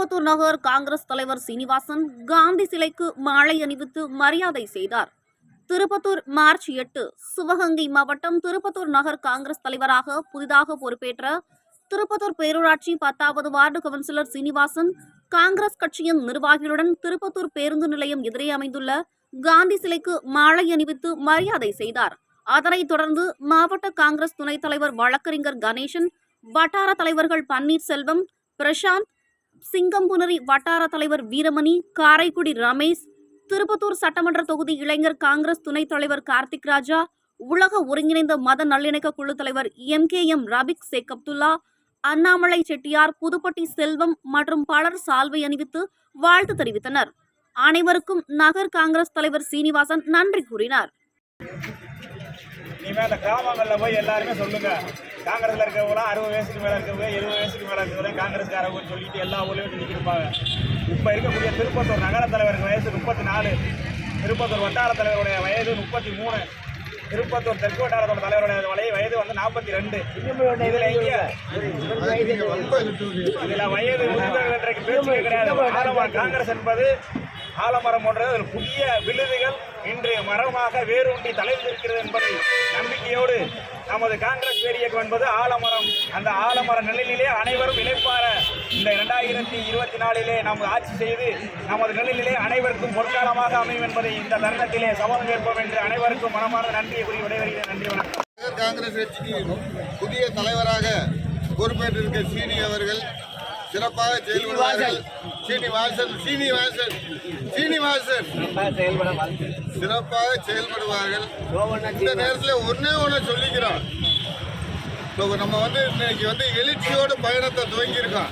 திருப்பத்தூர் நகர் காங்கிரஸ் தலைவர் சீனிவாசன் காந்தி சிலைக்கு மாலை அணிவித்து மரியாதை செய்தார். திருப்பத்தூர் மார்ச் எட்டு சிவகங்கை மாவட்டம் திருப்பத்தூர் நகர் காங்கிரஸ் தலைவராக புதிதாக பொறுப்பேற்ற திருப்பத்தூர் பேரூராட்சி பத்தாவது வார்டு கவுன்சிலர் சீனிவாசன் காங்கிரஸ் கட்சியின் நிர்வாகிகளுடன் திருப்பத்தூர் பேருந்து நிலையம் எதிரே அமைந்துள்ள காந்தி சிலைக்கு மாலை அணிவித்து மரியாதை செய்தார். அதனைத் தொடர்ந்து மாவட்ட காங்கிரஸ் துணைத் தலைவர் வழக்கறிஞர் கணேசன் வட்டார தலைவர்கள் பன்னீர்செல்வம் பிரசாந்த் சிங்கம்புனரி வட்டார தலைவர் வீரமணி காரைக்குடி ரமேஷ் திருப்பத்தூர் சட்டமன்ற தொகுதி இளைஞர் காங்கிரஸ் துணைத் தலைவர் கார்த்திக் ராஜா உலக ஒருங்கிணைந்த மத நல்லிணக்க குழு தலைவர் M. K. M. Rafiq Sheikh Abdullah Annamalai Chettiar Pudupatti Selvam மற்றும் பலர் சால்வை அணிவித்து வாழ்த்து தெரிவித்தனர். அனைவருக்கும் நகர் காங்கிரஸ் தலைவர் சீனிவாசன் நன்றி கூறினார். காங்கிரஸ்ல இருக்கவங்களாம் அறுபது வயசுக்கு மேல இருக்கவங்க எழுபது வயசுக்கு மேல இருக்கவங்க காங்கிரஸ்காரங்க சொல்லிட்டு எல்லா ஊர்லயும் சொல்லிட்டு இருப்பாங்க. இப்ப இருக்கக்கூடிய திருப்பத்தூர் நகர தலைவருக்கு வயசு முப்பத்தி நாலு திருப்பத்தூர் வட்டார தலைவருடைய வயது முப்பத்தி மூணு திருப்பத்தூர் தெற்கு வட்டாரத்தோட தலைவருடைய வலை- வயது வந்து நாற்பத்தி ரெண்டு இதுல எங்க இதுல வயது முதிர்ந்தவர்கள் கிடையாது. காங்கிரஸ் என்பது ஆலமரம் போன்ற அதில் புதிய விழுதுகள் இன்று மரமாக வேரூன்றி தலைந்திருக்கிறது என்பதை நம்பிக்கையோடு நமது காங்கிரஸ் பேரியக்கம் என்பது ஆலமரம். அந்த ஆலமர நிலையிலே அனைவரும் இணைப்பார. இந்த இரண்டாயிரத்தி இருபத்தி நாலிலே நாம் ஆட்சி செய்து நமது நிலையிலே அனைவருக்கும் பொற்காலமாக அமையும் என்பதை இந்த தருணத்திலே சவால் ஏற்போம் என்று அனைவருக்கும் மனமார்ந்த நன்றியை கூறி விடைபெறுகிறேன். நன்றி வணக்கம். காங்கிரஸ் கட்சிக்கு புதிய தலைவராக பொறுப்பேற்றிருக்க சீனி அவர்கள் சிறப்பாக செயல்படுவார்கள். சீனிவாசன். சீனிவாசன் சீனிவாசன் சிறப்பாக செயல்படுவார்கள். இந்த நேரத்தில் ஒன்னே ஒன்று சொல்லிக்கிறோம் நம்ம வந்து இன்னைக்கு வந்து எழுச்சியோடு பயணத்தை துவங்கியிருக்கோம்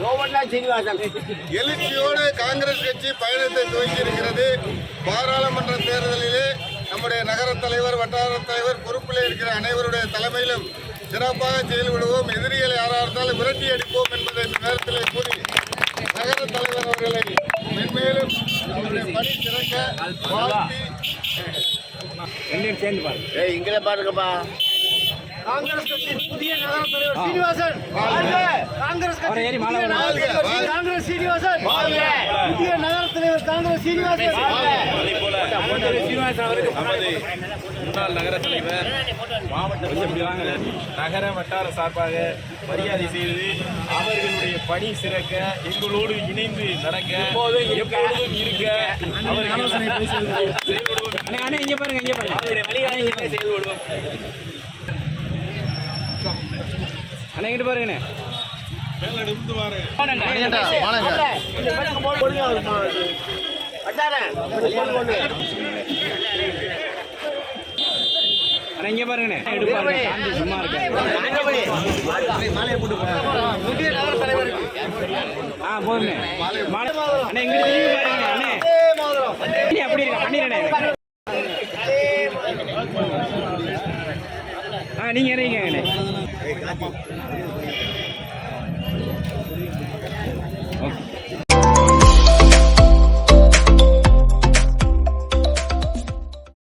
எழுச்சியோடு காங்கிரஸ் கட்சி பயணத்தை துவங்கி இருக்கிறது பாராளுமன்ற தேர்தலிலே நம்முடைய நகர தலைவர் வட்டார தலைவர் பொறுப்பில் இருக்கிற அனைவருடைய தலைமையிலும் சிறப்பாக செயல்படுவோம். எதிரிகளை யாராக இருந்தாலும் விரட்டி அடிப்போம் என்பதை பணி வாழ்த்தி ரெண்டையும் சேர்ந்து பாருங்க இங்கே பாருங்கப்பா. காங்கிரஸ் கட்சியின் புதிய நகர தலைவர் சீனிவாசன்! காங்கிரஸ் கட்சி புதிய நகர! தலைவர் காங்கிரஸ் சீனிவாசன். புதிய நகர தலைவர் காங்கிரஸ் சீனிவாசன். சீனிவாசன் அவருக்கு நமது முன்னாள் நகர தலைவர் மாவட்ட நகர வட்டார சார்பாக மரியாதை செய்து அவர்களுடைய பணி சிறக்க எங்களோடு இணைந்து நடக்க எப்பொழுதும் இருக்க அவர்கள் அண்ணே இங்க பாருங்க இங்க பாருங்க அவருடைய வழிகாட்டு செய்து விடுவோம் அண்ணே இங்கிட்டு பாருங்கண்ணே அண்ணா இங்க பாருங்கண்ணே. சும்மா இருக்கு ஆ போதுண்ணே மாலை. அண்ணே இங்க பாருங்க அண்ணே. அப்படி இருக்கா பண்ணிடுறேன் ஆ நீங்க இறங்கிங்க